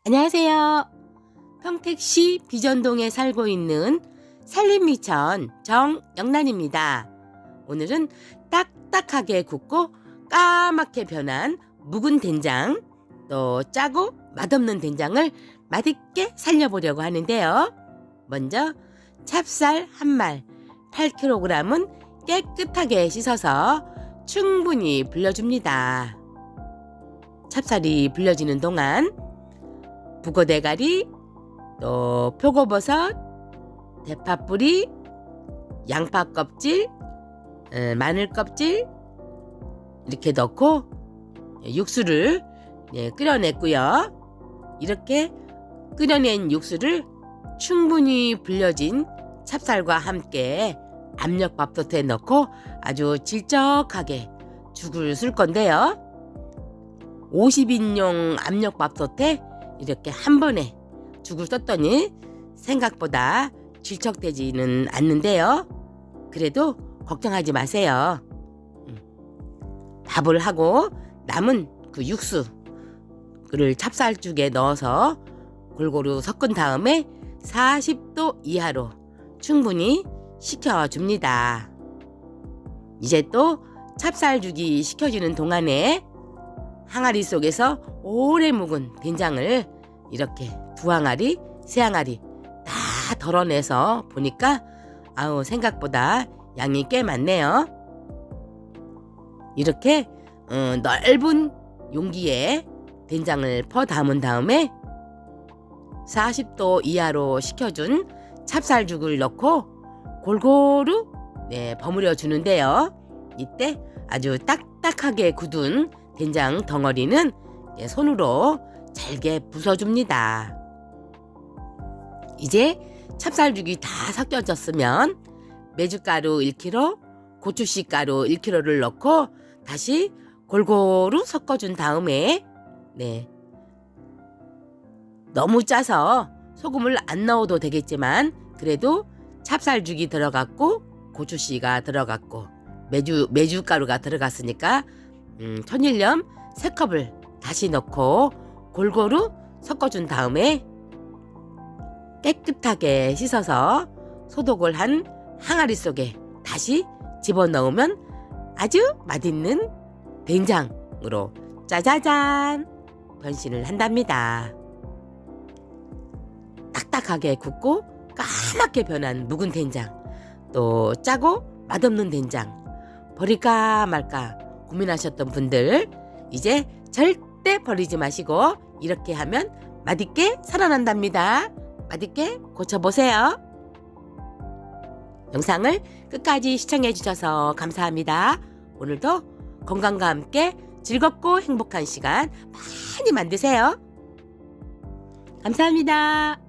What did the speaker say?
안녕하세요. 평택시 비전동에 살고 있는 산림미천 정영란입니다. 오늘은 딱딱하게 굽고 까맣게 변한 묵은 된장, 또 짜고 맛없는 된장을 맛있게 살려보려고 하는데요. 먼저 찹쌀 한 말 8kg은 깨끗하게 씻어서 충분히 불려줍니다. 찹쌀이 불려지는 동안 북어 대가리, 또 표고버섯, 대파 뿌리, 양파 껍질, 어, 마늘 껍질 이렇게 넣고 육수를 예, 끓여냈고요. 이렇게 끓여낸 육수를 충분히 불려진 찹쌀과 함께 압력밥솥에 넣고 아주 질적하게 죽을 쓸 건데요. 50인용 압력밥솥에 이렇게 한 번에 죽을 썼더니 생각보다 질척되지는 않는데요. 그래도 걱정하지 마세요. 음. 밥을 하고 남은 그 육수를 찹쌀죽에 넣어서 골고루 섞은 다음에 40도 이하로 충분히 식혀줍니다. 이제 또 찹쌀죽이 식혀지는 동안에 항아리 속에서 오래 묵은 된장을 이렇게 두 항아리, 세 항아리 다 덜어내서 보니까 아우 생각보다 양이 꽤 많네요. 이렇게 어, 넓은 용기에 된장을 퍼 담은 다음에 40도 이하로 식혀준 찹쌀죽을 넣고 골고루 네, 버무려 주는데요. 이때 아주 딱딱하게 굳은 된장 덩어리는 예, 손으로 잘게 부숴줍니다. 이제 찹쌀죽이 다 섞여졌으면 메주가루 1kg, 고추씨 가루 1kg를 넣고 다시 골고루 섞어준 다음에 네 너무 짜서 소금을 안 넣어도 되겠지만 그래도 찹쌀죽이 들어갔고 고추씨가 들어갔고 메주 메주가루가 들어갔으니까 음, 천일염 세 컵을 다시 넣고 골고루 섞어준 다음에 깨끗하게 씻어서 소독을 한 항아리 속에 다시 집어넣으면 아주 맛있는 된장으로 짜자잔 변신을 한답니다. 딱딱하게 굽고 까맣게 변한 묵은 된장, 또 짜고 맛없는 된장, 버릴까 말까 고민하셨던 분들 이제 절대 버리지 마시고 이렇게 하면 맛있게 살아난답니다. 맛있게 고쳐보세요. 영상을 끝까지 시청해 주셔서 감사합니다. 오늘도 건강과 함께 즐겁고 행복한 시간 많이 만드세요. 감사합니다.